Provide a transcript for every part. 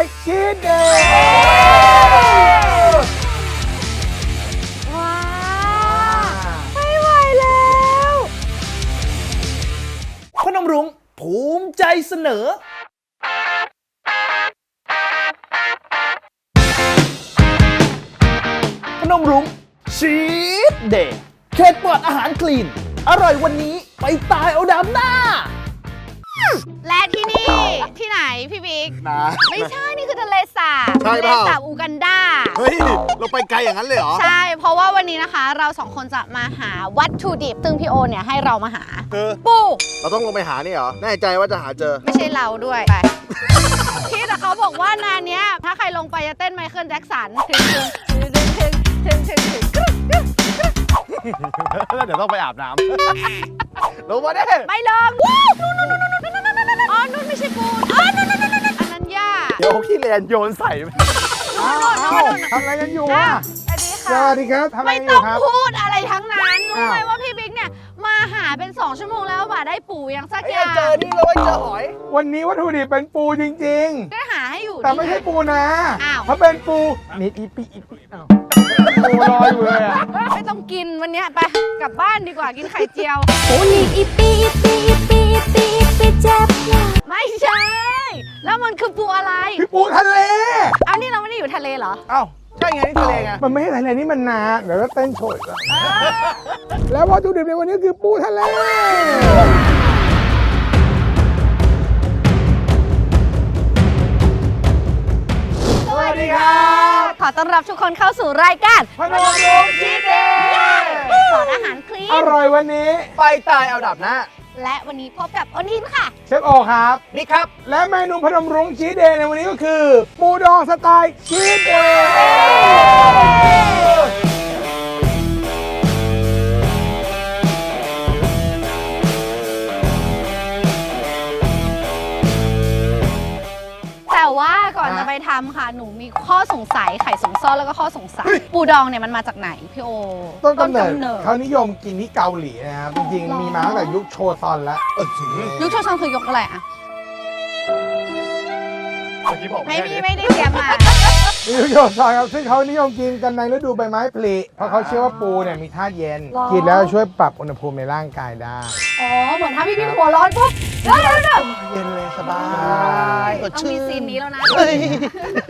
ล์ชีสเดย์ว้าไม่ไหวแล้วพนมรุ้งภูมิใจเสนอ พนมรุ้งชีสเดย์เขตปลอดอาหารคลีน อร่อยวันนี้ไปตายเอาดำหน้า และที่นี่ ที่ไหนพี่บิ๊ก นะ ไม่ใช่ นี่คือทะเลสาบใช่ทะเปเลล่า สาบอูกันดา เฮ้ย เราไปไกลอย่างนั้นเลยเหรอ ใช่ เพราะว่าวันนี้นะคะ เราสองคนจะมาหาวัตถุดิบ ซึ่งพี่โอเนี่ยให้เรามาหาคือปู เราต้องลงไปหานี่เหรอ แน่ใจว่าจะหาเจอ ไม่ใช่เราด้วย ไป พี่แต่เขาบอกว่านานเนี้ย ถ้าใครลงไปจะเต้นไมเคิลแจ็คสันถึงถึงถึงถึงถึงถึงถึงกรึ๊บกรึ๊บเดี๋ยวต้องไปอาบน้ำลงมาได้ไม่ลงวู้นู่นนู่นนู่นนู่นนู่นนู่นนู่นอ๋อนู่น ไม่ใช่ปูนอ๋อนู่นนู่นนู่นนู่นอันนั้นย่าเดี๋ยวขี้เลนโยนใส่อ้าวอ้าวทำอะไรกันอยู่อ้าอะวสวัสดีสค่ะ วัสดีครับทำอะไรไม่กันอต้อยู่งครับ พูดอะไรทั้งนั้นรู้อ้าวไหมว่าพี่บิ๊กเนี่ย มาหาเป็น 2 ชั่วโมงแล้วบ่าได้ปูอย่างสักอย่างเจอนี่เราไว้เจอหอย วันนี้วัตถุดิบเป็นปูจริง ได้หาให้อยู่ๆ แต่ไม่ใช่ปูนะอ้าวเขาเป็นปูนิดอีปีอีปีอ้าวปูรออยู่เลยอะไม่ต้องกินวันเนี้ยไปกลับบ้านดีกว่ากินไข่เจียวปูนี่อีปีอีปีอีปีอีปี อีปีเจ็บนะไม่ใช่ แล้วมันคือปูอะไรพี่ปูทะเล เอานี่เราไม่ได้อยู่ทะเลเหรอ เอ้าใช่ไงนี่ทะเลไง มันไม่ใช่ทะเลนี่มันนาเดี๋ยวก็เต้นโชยแล้วแล้ววัตถุดิบในวันนี้คือปูทะเล สวัสดีครับ ขอต้อนรับทุกคนเข้าสู่รายการพนมรุ้งชีสเดย์สอนอาหารคลีอนร่อยวันนี้ ไปตายเอาดับนะ และวันนี้พบกับโอนินค่ะ เชฟโอครับ นี่ครับ และเมนูพนมรุ้งชีสเดย์ในวันนี้ก็คือ ปูดองสไตล์ชีสเดย์ำค่ะ หนูมีข้อสงสัยไข่สงซ่อนแล้วก็ข้อสงสัย ปูดองเนี่ยมันมาจากไหนพี่โอต้นกำเนิดดเขานิยมกินที่เกาหลีนะครับจริงหรอๆมีมาตั้งแต่ยุคโชซอนแล้วยุคโชซอนคือยกอะไรอะเมื่อกี้บอกไม่แค่มีนี้ไม่ได้เตรียมมา ยุคโชซอนครับซึ่งเขานิยมกินกันในฤดูใบไม้ผลิเพราะเขาเชื่อว่าปูเนี่ยมีธาตุเย็น หรอ กินแล้วช่วยปรับอุณหภูมิในร่างกายได้อ๋อ เหมือนถ้าพี่พี่หัวร้อนปุ๊บเดี๋ยวเดี๋ยวเดี๋ยวเย็นเลยสบายสดต้องชื่มี Ah. นซีนนี้แล้วนะเฮ้ย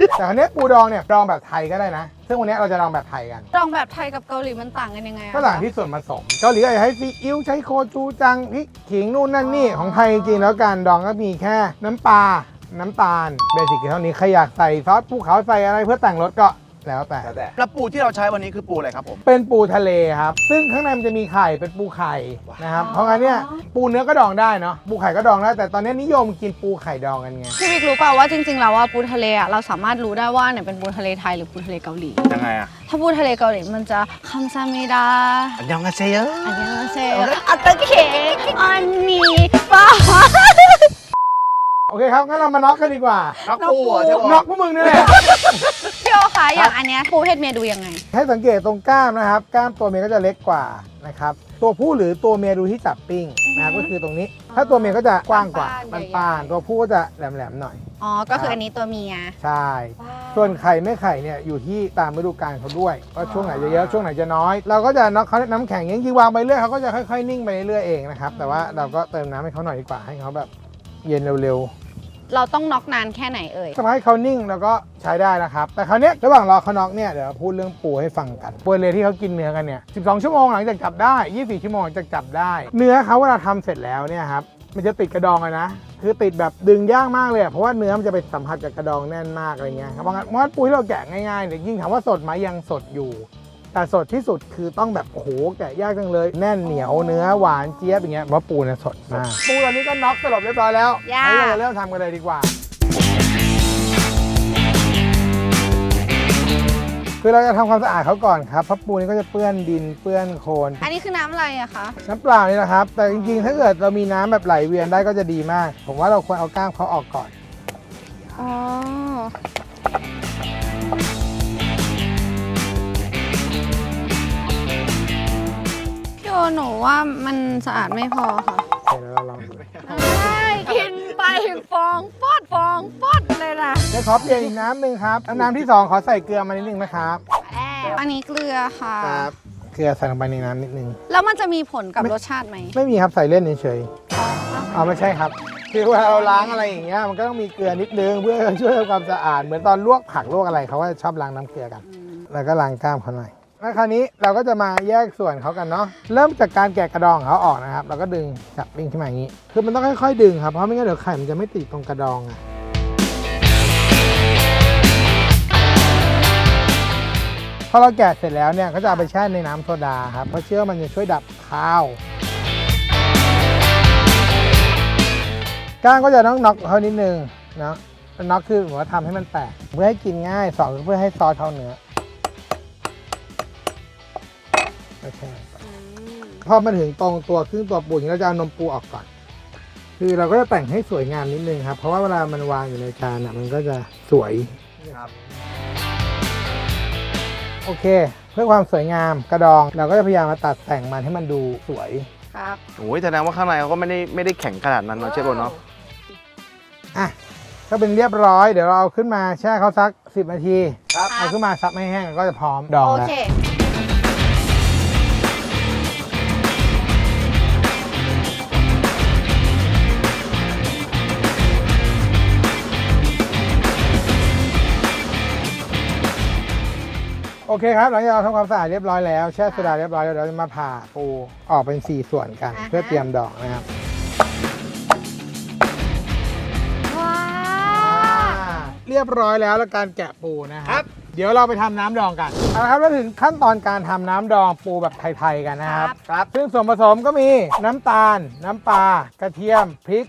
แต่คราวนี้ปูดองเนี่ยดองแบบไทยก็ได้นะ ซึ่งวันนี้เราจะดองแบบไทยกันดองแบบไทยกับเกาหลีมันต่างกันยังไงอะก็ต่างที่ส่วนผสมเกาหลีอาจจะใช้ซีอิ๊วใช้โคจูจังพริกขิงนู่นนั่นนี่ของไทยจริงๆแล้วการดองก็มีแค่น้ำปลา น้ำตาลเบสิกเท่านี้ใครอยากใส่ซอสภูเขาใส่อะไรเพื่อแต่งรสก็แล้วแต่แล้วปูที่เราใช้วันนี้คือปูอะไรครับผม เป็นปูทะเลครับ ซึ่งข้างในมันจะมีไข่เป็นปูไข่นะครับ เพราะงั้นเนี่ยปูเนื้อก็ดองได้เนาะ ปูไข่ก็ดองได้ แต่ตอนนี้นิยมกินปูไข่ดองกันไง พี่บิ๊กรู้เปล่าว่าจริงๆแล้วว่าปูทะเลอะเราสามารถรู้ได้ว่าเนี่ยเป็นปูทะเลไทยหรือปูทะเลเกาหลี ยังไงอะ ถ้าปูทะเลเกาหลีมันจะคัมซามิดาอันยังไงเซเยอะอันยังเซลอัตเตอร์เคอันนี้ป้าโอ เคครับงั้นเรามาน็อกกันดีกว่านักปูอะใช่ไหมน็อกพวกมึงนี่แหละ พี่โอคะอย่างอันเนี้ยปูเพศเมียดูยังไง ให้สังเกตตรงกล้ามนะครับ กล้ามตัวเมียก็จะเล็กกว่านะครับ ตัวผู้หรือตัวเมียดูที่จับปิ้งนะครับก็คือตรงนี้ ถ้าตัวเมียก็จะกว้างกว่าปานๆปานๆตัวผู้ก็จะแหลมๆหน่อย อ๋อ ก็คืออันนี้ตัวเมีย ใช่ ส่วนไข่ไม่ไข่เนี่ยอยู่ที่ตามฤดูกาลเขาด้วยว่าช่วงไหนจะเยอะช่วงไหนจะน้อย เราก็จะน็อกเขาน้ำแข็งอย่างนี้วางไปเรื่อยเขาก็จะค่อยๆนิ่งไปเรื่อยๆเองนะครับแต่ว่าเราก็เติมน้ำให้เขาหน่อยดีกว่าให้เขาแบบเย็นเร็ว เราต้องน็อกนานแค่ไหนเอ่ย ทำให้เขานิ่งแล้วก็ใช้ได้นะครับ แต่คราวเนี้ยระหว่างรอเขาน็อกเนี่ยเดี๋ยวเราพูดเรื่องปูให้ฟังกันปูเลยที่เขากินเนื้อกันเนี่ย 12 ชั่วโมงหลังจากจับได้ 24 ชั่วโมงหลังจากจับได้ เนื้อเขาเวลาทำเสร็จแล้วเนี่ยครับ มันจะติดกระดองเลยนะ คือติดแบบดึงยากมากเลยอะเพราะว่าเนื้อมันจะไปสัมผัสกับกระดองแน่นมากอะไรเงี้ยครับเพราะงั้นเพราะว่าปูที่เราแกะง่ายๆเนี่ยยิ่งถามว่าสดไหมยังสดอยู่ แต่สดที่สุดคือต้องแบบโอ้โหแกะยากจังเลย แน่นเหนียวเนื้อหวานเจี๊ยบอย่างเงี้ยว่าปูเนี่ยสดมากปูตอนนี้ก็น็อกสลบเรียบร้อยแล้วยากให้เราจะเริ่มทำกันเลยดีกว่า คือเราจะทำความสะอาดเขาก่อนครับเพราะปูนี่ก็จะเปื้อนดินเปื้อนโคลน อันนี้คือน้ำอะไรอะคะน้ำเปล่านี่แหละครับ แต่จริงๆ ถ้าเกิดเรามีน้ำแบบไหลเวียนได้ก็จะดีมาก ผมว่าเราควรเอากล้ามเขาออกก่อน อ๋อ โอหนูว่ามันสะอาดไม่พอค่ะเดี๋ยวเราลองดูใช่กินไปฟองฟอดฟองฟอดเลยนะได้ขอเปลี่ยนอีกน้ำหนึ่งครับแล้วน้ำที่สองขอใส่เกลือมานิดนึงนะครับแล้วอันนี้เกลือค่ะเกลือใส่ลงไปในน้ำนิดนึง แล้วมันจะมีผลกับรสชาติไหมไม่มีครับใส่เล่นเฉยอ๋อๆเอาไม่ใช่ครับคือเวลาเราล้างอะไรอย่างเงี้ยมันก็ต้องมีเกลือนิดนึงเพื่อช่วยทำความสะอาดเหมือนตอนลวกผักลวกอะไรเขาก็ชอบล้างน้ำเกลือกัน แล้วก็ล้างกล้ามเขาหน่อย แล้วคราวนี้เราก็จะมาแยกส่วนเขากันเนาะเริ่มจากการแกะกระดองเขาออกนะครับเราก็ดึงจับปิ้งขึ้นมาอย่างนี้ คือมันต้องค่อยๆดึงครับเพราะไม่งั้นเดี๋ยวไข่มันจะไม่ติดตรงกระดองอะพอเราแกะเสร็จแล้วเนี่ยก็จะเอาไปแช่ในน้ำโซดาครับเพราะเชื่อว่ามันจะช่วยดับคาวก้างก็จะต้องน็อกเขานิดนึงเนาะน็อกคือเหมือนว่าทำให้มันแตกเพื่อให้กินง่ายสองคือเพื่อให้ซอสเข้าเนื้อ โอเคพอมาถึงตรงตัวครึ่งตัวปูอย่างนี้เราจะเอานมปูออกก่อน คือเราก็จะแต่งให้สวยงามนิดนึงครับ เพราะว่าเวลามันวางอยู่ในจานอะมันก็จะสวยครับโอเค เพื่อความสวยงามกระดองเราก็จะพยายามมาตัดแต่งมันให้มันดูสวยครับโอ้ยแสดงว่าข้างในเขาก็ไม่ได้ไม่ได้แข็งขนาดนั้นเนาะเชฟโบเนาะอะก็เป็นเรียบร้อยเดี๋ยวเราเอาขึ้นมาแช่เขาสัก 10นาทีครับเอาขึ้นมาซับไม่แห้งก็จะพร้อมดองโอแล้ว เค โอเคครับหลังจากเราทำความสะอาดเรียบร้อยแล้วแช่โซดาเรียบร้อยแล้วเราจะมาผ่าปูออกเป็น 4 ส่วนกัน อ่าฮะ เพื่อเตรียมดองนะครับว้าเรียบร้อยแล้วแล้วการแกะปูนะครับเดี๋ยวเราไปทำน้ำดองกันเอาละครับแล้วถึงขั้นตอนการทำน้ำดองปูแบบไทยๆกันนะครับ ครับ ซึ่งส่วนผสมก็มีน้ำตาล น้ำปลากระเทียมพริก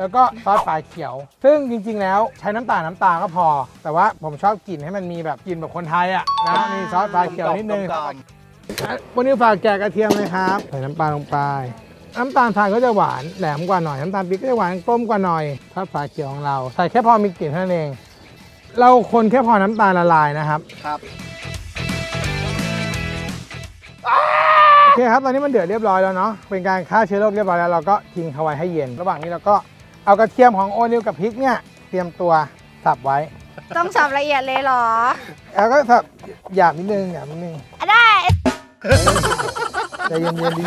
แล้วก็ซอสฝาเขียว ซึ่งจริง ๆ แล้วใช้น้ำตาลน้ำตาลก็พอ แต่ว่าผมชอบกลิ่นให้มันมีแบบกลิ่นแบบคนไทยอะนะมีซอสฝาเขียวนิดนึงกลมวันนี้ฝากแกะกระเทียมเลยครับใส่น้ำปลาลงไป น้ำตาลทรายก็จะหวานแหลมกว่าหน่อย น้ำตาลปี๊บก็จะหวานกลมกว่าหน่อยทอดฝาเขียวของเรา ใส่แค่พอมีกลิ่นเท่านั้นเอง เราคนแค่พอน้ำตาลละลายนะครับ ครับ โอเคครับ ตอนนี้มันเดือดเรียบร้อยแล้วเนาะ เป็นการฆ่าเชื้อโรคเรียบร้อยแล้ว เราก็ทิ้งเขาไว้ให้เย็น ระหว่างนี้เราก็ เอากระเทียมของโอนิวกับพริกเนี่ยเตรียมตัวสับไว้ ต้องสับละเอียดเลยเหรอ แล้วก็สับหยาบนิดนึงหยาบนิดนึงอะได้ ใจเย็นๆดี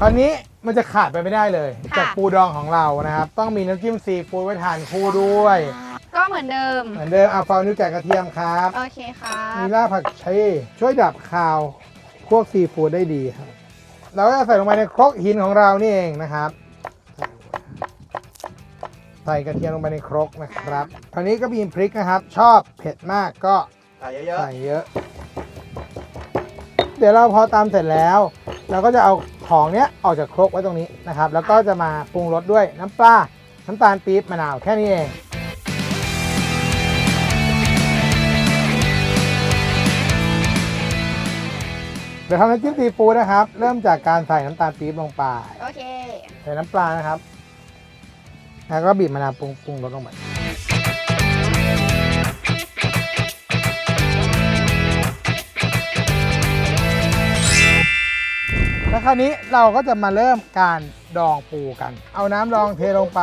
คราวนี้มันจะขาดไปไม่ได้เลย ค่ะ จากปูดองของเรานะครับ ต้องมีน้ำจิ้มซีฟู้ดไว้ทานคู่ด้วย ก็เหมือนเดิม เหมือนเดิมเอาฟาวนิ้วแกะกระเทียมครับโอเคครับมีรากผักชีช่วยดับคาวพวกซีฟู้ดได้ดีครับ เราก็จะใส่ลงไปในครกหินของเรานี่เองนะครับ ใส่กระเทียมลงไปในครกนะครับคราวนี้ก็มีพริกนะครับ ชอบเผ็ดมากก็ใส่เยอะใส่เยอะ เดี๋ยวเราพอตามเสร็จแล้วเราก็จะเอาของเนี้ยออกจากครกไว้ตรงนี้นะครับ แล้วก็จะมาปรุงรสด้วยน้ำปลาน้ำตาลปี๊บมะนาวแค่นี้เอง ดี๋ยวทำน้ำจิ้มซีฟู้ดนะครับ เริ่มจากการใส่น้ำตาลปี๊บลงไป โอเค ใส่น้ำปลานะครับ แล้วก็บีบมะนาวปรุงปรุงรสลงไปแล้วคราวนี้เราก็จะมาเริ่มการดองปูกัน เอาน้ำดองเทลงไป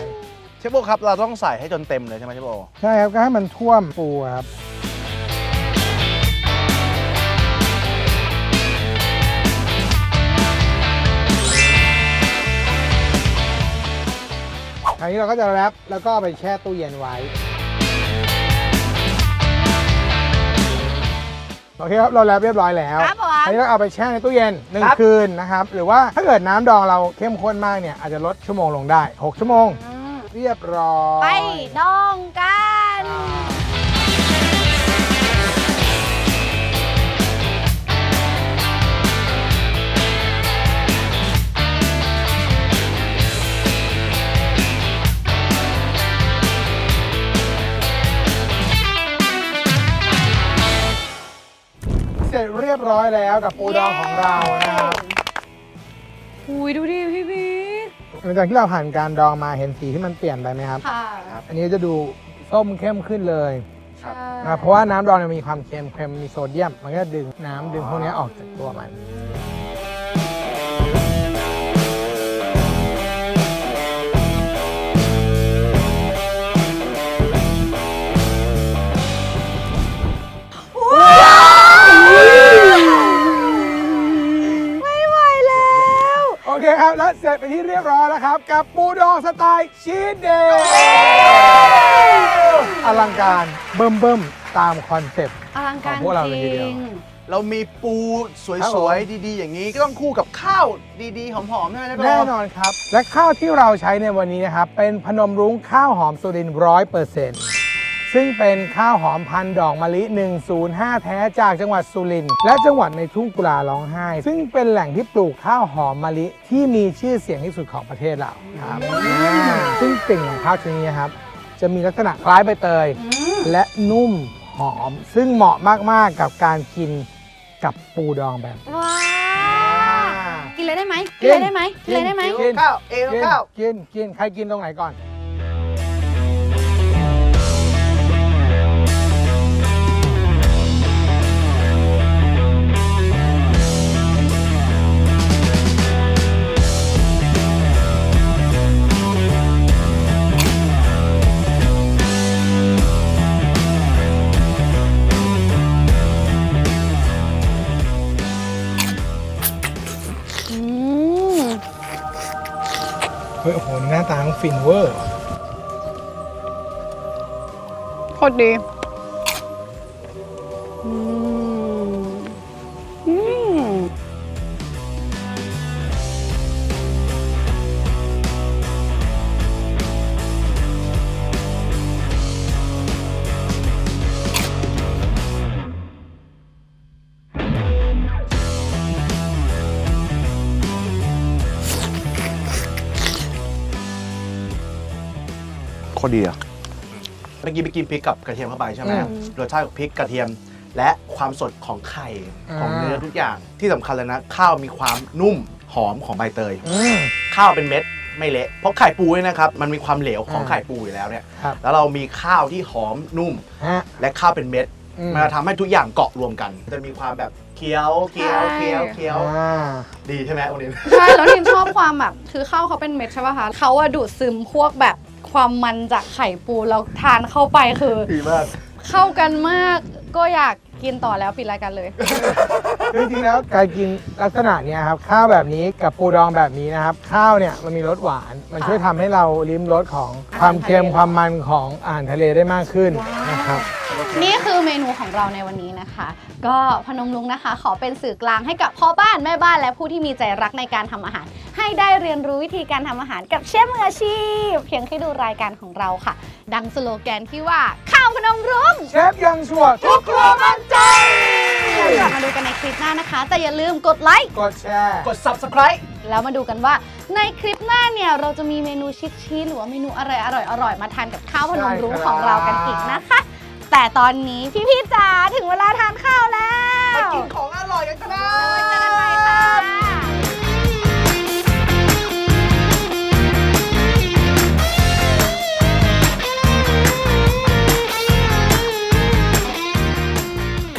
ๆเชฟโบครับ เราต้องใส่ให้จนเต็มเลยใช่ไหมเชฟโบ ใช่ครับ ก็ให้มันท่วมปูครับ คราวนี้เราก็จะแรปแล้วก็เอาไปแช่ตู้เย็นไว้ โอเคครับเราแรปเรียบร้อยแล้วครับผม คราวนี้เราเอาไปแช่ในตู้เย็นหนึ่งครับ คืนนะครับ หรือว่าถ้าเกิดน้ำดองเราเข้มข้นมากเนี่ยอาจจะลดชั่วโมงลงได้ 6 ชั่วโมง อืมเรียบร้อย ไปดองกันเส ร็จเรียบร้อยแล้วกับปูดองของเรานะครับอุ้ยดูดิพี่บิ๊กหลังจากที่เราผ่านการดองมาเห็นสีที่มันเปลี่ยนไปไหมครับ ค่ะอันนี้จะดูส้มเข้มขึ้นเลยใช่นะเพราะว่าน้ำดองเนี่ยมีความเค็มเค็มมีโซเดียม มันก็จะดึงน้ำดึงพวกนี้ออกจากตัวมัน และเสร็จไปที่เรียบร้อยแล้วครับ กับปูดองสไตล์ชีสเดย์อลังการเบิ่มเบิ่มๆตามคอนเซปต์ อลังการของพวกเราจเลยทีเดียว ริง เรามีปูสครับผวยม ๆ ดีๆ อย่างนี้ก็ต้องคู่กับข้าวดีๆ หอมๆใช่ไหมเชฟโบแน่นอนครับ และข้าวที่เราใช้ในวันนี้นะครับ เป็นพนมรุ้งข้าวหอมสุรินร้อยเปอร์เซ็นต์ ซึ่งเป็นข้าวหอมพันธุ์ดอกมะลิ 105 แท้จากจังหวัดสุรินทร์และจังหวัดในทุ่งกุลาร้องไห้ ซึ่งเป็นแหล่งที่ปลูกข้าวหอมมะลิที่มีชื่อเสียงที่สุดของประเทศเราครับอ่าซึ่งกลิ่นของข้าวชนิดนี้ครับจะมีลักษณะคล้ายใบเตย และนุ่มหอม ซึ่งเหมาะมากๆกับการกินกับปูดองแบบนี้ว้าวกินเลยได้ไหมกินเลยได้ไหมกินเลยได้ไหม กินข้าวเอวกินข้าวกินกินใครกินตรงไหนก่อน ตางฟินเวอร์โคตรดี โคตรดีอะ เมื่อกี้ไปกินพริกกับกระเทียมเข้าไปใช่ไหมรสชาติของพริกกระเทียม และความสดของไข่ของเนื้อทุกอย่างที่สำคัญเลยนะ ข้าวมีความนุ่มหอมของใบเตย อืม ข้าวเป็นเม็ดไม่เละเพราะไข่ปูเนี่ยนะครับมันมีความเหลวของอ่าไข่ปูอยู่แล้วเนี่ยครับ แล้วเรามีข้าวที่หอมนุ่ม ฮะ และข้าวเป็นเม็ดอืม มันจะทำให้ทุกอย่างเกาะรวมกัน จะมีความแบบเคี้ยวเคี้ยวเคี้ยวเคี้ยวอ่า ดีใช่ไหมวันนี้ใช่แล้วนินชอบความแบบ คือข้าวเขาเป็นเม็ดใช่ป่ะคะเขาอะดูดซึมพวกแบบ ความมันจากไข่ปูแล้วทานเข้าไปคือ ดีมาก เข้ากันมากก็อยากกินต่อแล้วปิดรายการเลย จริงๆแล้วการกินลักษณะเนี้ยครับข้าวแบบนี้กับปูดองแบบนี้นะครับ ข้าวเนี่ยมันมีรสหวาน มันช่วยทำให้เราลิ้มรสของความเค็มความมันของอาหารทะเลได้มากขึ้นนะครับ นี่คือเมนูของเราในวันนี้นะคะ ก็พนมรุ้งนะคะ ขอเป็นสื่อกลางให้กับพ่อบ้านแม่บ้านและผู้ที่มีใจรักในการทำอาหาร ให้ได้เรียนรู้วิธีการทำอาหารกับเชฟมืออาชีพ เพียงแค่ดูรายการของเราค่ะ ดังสโลแกนที่ว่าข้าวพนมรุ้ง เชฟยังชัวร์ทุกครัวมั่นใจ กลับมาดูกันในคลิปหน้านะคะ แต่อย่าลืมกดไลค์กดแชร์ กด subscribe แล้วมาดูกันว่าในคลิปหน้าเนี่ยเราจะมีเมนูชิคๆหรือว่าเมนูอะไรอร่อยๆมาทานกับข้าวพนมรุ้งของเรากันอีกนะคะ แต่ตอนนี้พี่ๆจ๋าถึงเวลาทานข้าวแล้วมากินของอร่อยกันครัไว้เจอกันบใหม่ค่ะ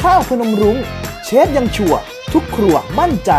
ข้าวพนมรุ้ง เชฟยังชัวร์ทุกครัวมั่นใจ